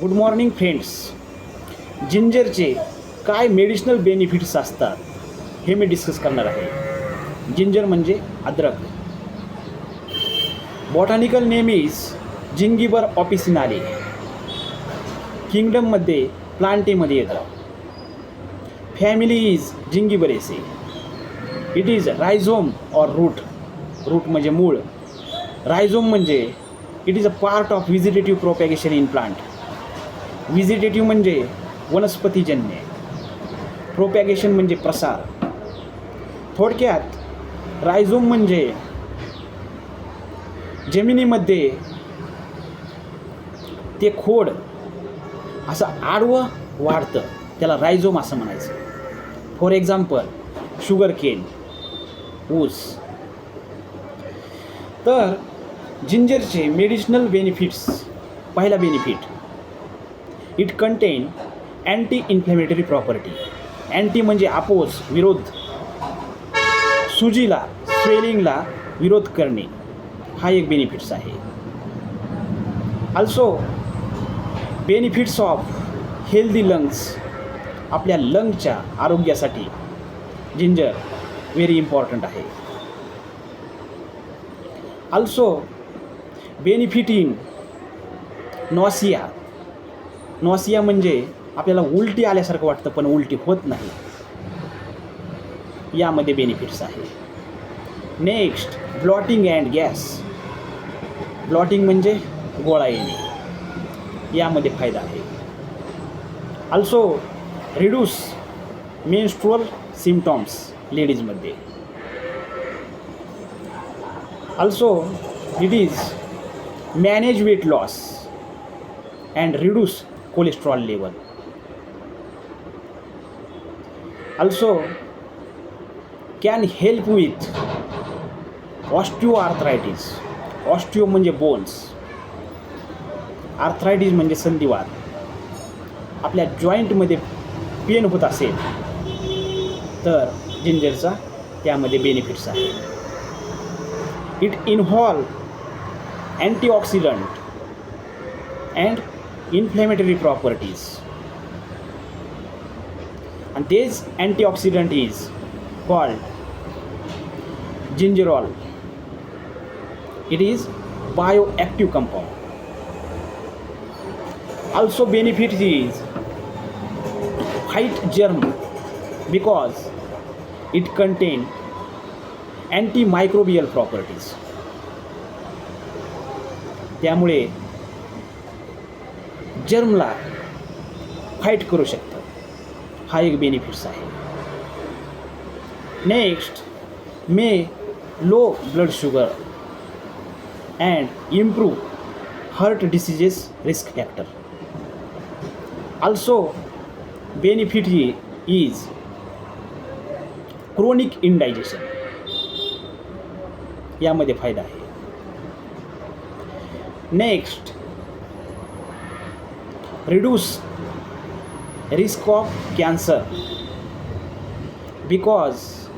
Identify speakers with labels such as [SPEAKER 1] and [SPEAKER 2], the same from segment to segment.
[SPEAKER 1] Good morning friends. जिंजरचे काय medicinal benefits असतात हे मी डिस्कस करणार आहे. जिंजर म्हणजे अद्रक. बॉटॅनिकल नेम इज जिंगिबर ऑपिसिनाले किंगडममध्ये प्लांटेमध्ये येतं. Family is Zingiberaceae it is rhizome or root root म्हणजे मूळ. रायझोम म्हणजे it is a part of vegetative propagation in plant vegetative म्हणजे वनस्पतीजन्य. प्रोपॅगेशन म्हणजे प्रसार. थोडक्यात रायझोम म्हणजे जमिनीमध्ये ते खोड असं आडवं वाढतं. त्याला रायझोम असं म्हणायचं. फॉर एक्झाम्पल शुगर केन ऊस. तर जिंजरचे मेडिसिनल बेनिफिट्स पहिला benefit it contain anti inflammatory property anti म्हणजे अपोज विरोध. सुजीला स्वेलिंगला विरोध करणे. हा एक बेनिफिट्स आहे. Also benefits of healthy lungs आपल्या लंगच्या आरोग्यासाठी जिंजर व्हेरी इम्पॉर्टंट आहे. Also benefit in nausea nausea म्हणजे आपल्याला उलटी आल्यासारखं वाटतं पण उलटी होत नाही. यामध्ये बेनिफिट्स आहे. Next bloating and gas bloating म्हणजे गोळा येणे. यामध्ये फायदा आहे. Also reduce menstrual symptoms लेडीजमध्ये also it is manage weight loss and reduce cholesterol level Also, can help with osteoarthritis. Osteo osteo म्हणजे बोन्स आर्थरायटिस म्हणजे संधिवात. आपल्या जॉईंटमध्ये पेन होत असेल तर जिंजरचा त्यामध्ये बेनिफिट्स आहे. It involve antioxidant and inflammatory properties and this antioxidant is called gingerol it is bioactive compound also benefit is fight germ because it contain antimicrobial properties त्यामुळे जर्मला फाईट करू शकतं हा एक बेनिफिट्स आहे. Next may low blood sugar and improve heart diseases risk factor also benefit is chronic indigestion यामध्ये फायदा आहे. Next reduce risk of cancer because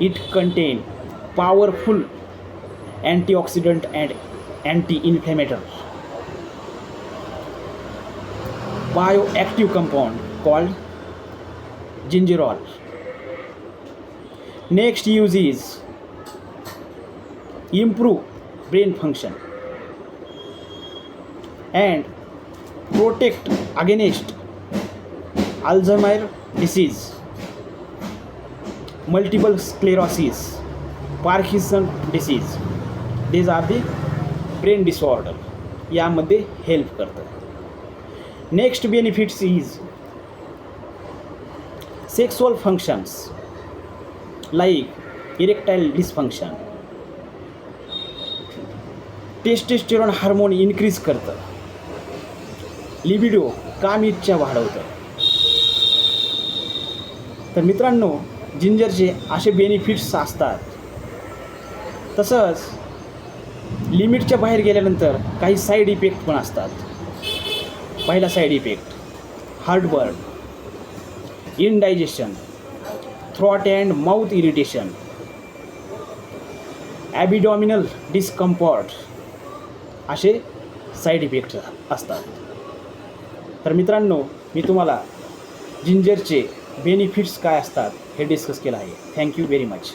[SPEAKER 1] it contain powerful antioxidant and anti-inflammatory. Bioactive compound called gingerol. Next use is improve brain function. And protect against Alzheimer disease multiple sclerosis Parkinson disease these are the brain disorder यामध्ये help करतात. Next benefits is sexual functions like erectile dysfunction testosterone hormone increase करतं libido काम इच्छा वाढवतं तर मित्रांनो जिंजरचे असे benefits असतात. तसंच लिमिटच्या बाहेर गेल्यानंतर काही साईड इफेक्ट पण असतात. पहिला side effect heartburn indigestion throat and mouth irritation abdominal discomfort असे साईड इफेक्ट असतात. तर मित्रांनो मी तुम्हाला जिंजरचे बेनिफिट्स काय असतात हे डिस्कस केलं आहे. Thank you very much